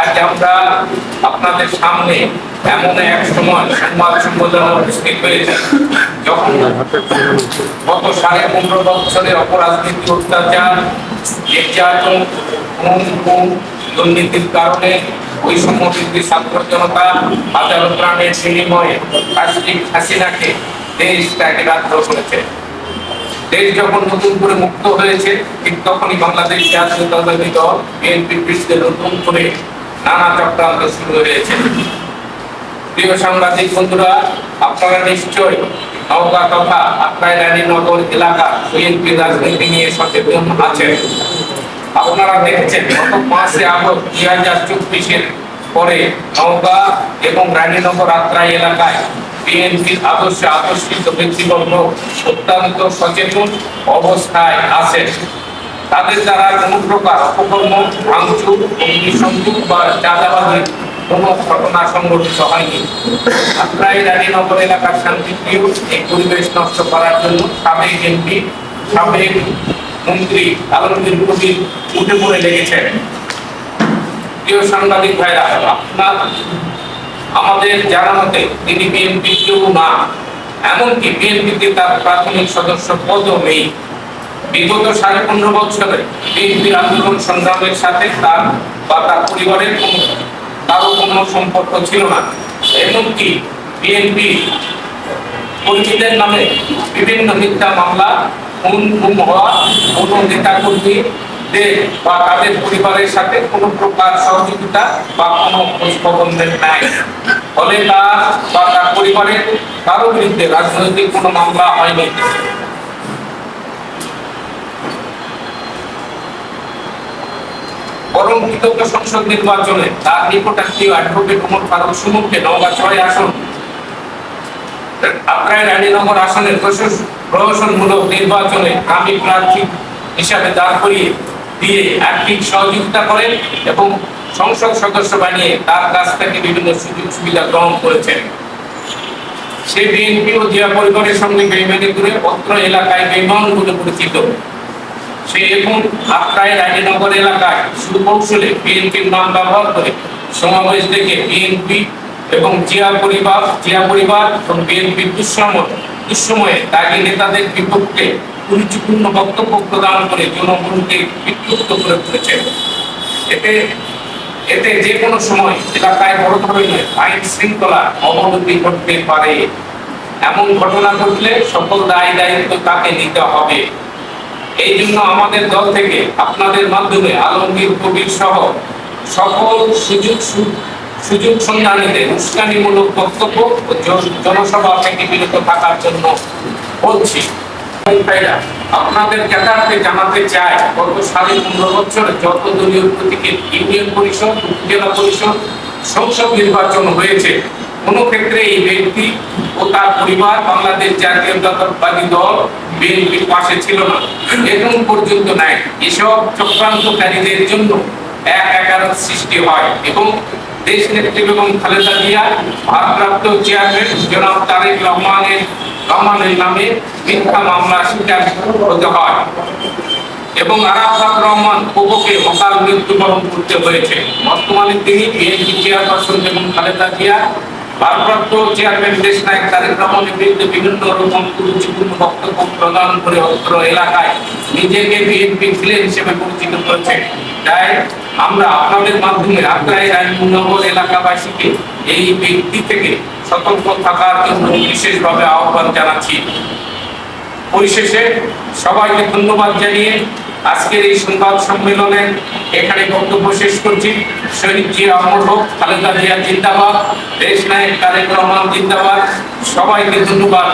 আজ আমরা আপনাদের সামনে এমন এক সময় সংবাদ সম্মেলন উপস্থিত যখন গত সাড়ে পনেরো বছরের অপরাজনীতি অত্যাচার, নির্যাতন দুর্নীতির কারণে ওই জনতা হাজার প্রাণের বিনিময়ে রাষ্ট্রিক হাসিনাকে দেশ ত্যাগে করেছে। দেশ যখন নতুন করে মুক্ত হয়েছে, ঠিক তখনই বাংলাদেশ জাতীয়তাবাদী দল বিএনপির বিরুদ্ধে নতুন করে নানা চক্রান্ত শুরু হয়েছে। প্রিয় সাংবাদিক বন্ধুরা, আপনারা নিশ্চয় নওগাঁ তথা আত্রাই রানীনগর এলাকা বিএনপি রাজনীতি নিয়ে সচেতন আছেন। আপনারা দেখেছেন, গত পাঁচে আগস্ট দুই হাজার চব্বিশের পরে নওগাঁ এবং রানীনগর আত্রাই এলাকায় বিএনপির আদর্শে আদর্শিত ব্যক্তিবর্গ অত্যন্ত সচেতন অবস্থায় আছে তাদের দ্বারা কোনো প্রকার অপকর্ম, ভাঙচুর, অগ্নিসংযোগ বা ঘটনা হয়নি। নষ্ট মন্ত্রী উঠে পড়ে লেগেছেন। সাংবাদিক আপনার, আমাদের জানা মতে তিনি বিএনপি কেউ না, এমনকি বিএনপিতে তার প্রাথমিক সদস্য পদও নেই। বিগত সাড়ে পনেরো বছরে বিএনপির আন্দোলন সংগ্রামের সাথে তার বা তার পরিবারের কোনো কারও কোনো সম্পর্ক ছিল না। এমনকি বিএনপি কর্মীদের নামে বিভিন্ন মিথ্যা মামলা, খুন, গুম হওয়া, কোনো নেতা কর্মীদের বা তাদের পরিবারের সাথে কোনো প্রকার সহযোগিতা বা কোনো খোঁজ খবর নাই। ফলে তার বা তার পরিবারের কারও বিরুদ্ধে রাজনৈতিক কোনো মামলা হয়নি। কৃতজ্ঞ সংসদ নির্বাচনে তার অ্যাডভোকেট ফারুক সুমুখকে নওগাঁ ছয় আসন রানীনগর আসনের প্রহসনমূলক নির্বাচনে আমি প্রার্থী হিসাবে দাঁড় করিয়ে দিয়ে আর্থিক সহযোগিতা করেন এবং সংসদ সদস্য বানিয়ে তার কাছ থেকে বিভিন্ন সুযোগ সুবিধা গ্রহণ করেছেন। সে বিএনপি ও জিয়া পরিবারের সঙ্গে বেইমানি করে এলাকায় বেইমান পরিচিত। সে এখন আত্রাই রানীনগর এলাকায় সুকৌশলে বিএনপির নাম ব্যবহার করে সমাবেশ ডেকে বিএনপি এবং জিয়া পরিবার জিয়া পরিবার এবং বিএনপির দুঃসময় দুঃসময়ে দাগি নেতাদের বিপক্ষে কুরুচিপূর্ণ বক্তব্য প্রদান করে জনগণকে বিক্ষুব্ধ করে তুলেছে। এতে এতে যে কোনো সময় এলাকায় বড় ধরনের আইন শৃঙ্খলা অবনতি ঘটতে পারে। এমন ঘটনা ঘটলে সকল দায় দায়িত্ব তাকে নিতে হবে। এই জন্য আমাদের দল থেকে আপনাদের মাধ্যমে আলমগীর, কবির সহ সকল সুযোগ সুযোগ সন্ধানীদের উস্কানিমূলক বক্তব্য জনসভা থেকে বিরত থাকার জন্য বলছি। আপনাদের জ্ঞাতার্থে জানাতে চাই, গত সাড়ে পনেরো বছরে যত দলীয় প্রতীকের ইউনিয়ন পরিষদ, উপজেলা পরিষদ, সংসদ নির্বাচন হয়েছে। কোনো ক্ষেত্রে এই ব্যক্তি ও তার পরিবার, বাংলাদেশ জাতীয়তাবাদী দল বিএনপির পাশে ছিল না। এখন পর্যন্ত নাই। এসব চক্রান্তকারীদের জন্য এক একারণ সৃষ্টি হয় এবং দেশ নেত্রী বেগম খালেদা জিয়া, ভারপ্রাপ্ত চেয়ারম্যান জনাব তারেক রহমানের রহমানের নামে মিথ্যা মামলা হতে হয় এবং আরাফাত রহমান অকাল মৃত্যুবরণ করতে হয়েছে। বর্তমানে তিনি বিএনপি চেয়ারপারসন এবং খালেদা জিয়া, ভারপ্রাপ্ত চেয়ারম্যান দেশ নায়ক তারেক রহমানের বিরুদ্ধে বিভিন্ন রকম বক্তব্য প্রদান করে অত্র এলাকায় নিজেকে বিএনপি ছিলেন হিসেবে পরিচিত তাই আমরা আপনাদের মাধ্যমে এলাকাবাসীকে এই ব্যক্তি থেকে সতর্ক থাকার জন্য বিশেষভাবে আহ্বান জানাচ্ছি। পরিশেষে সবাইকে ধন্যবাদ জানিয়ে আজকের এই সংবাদ সম্মেলনে এখানে বক্তব্য শেষ করছি। শহীদ জিয়া অমর হোক, খালেদা জিয়া জিন্দাবাদ, দেশ নায়ক তারেক রহমান জিন্দাবাদ। সবাইকে ধন্যবাদ।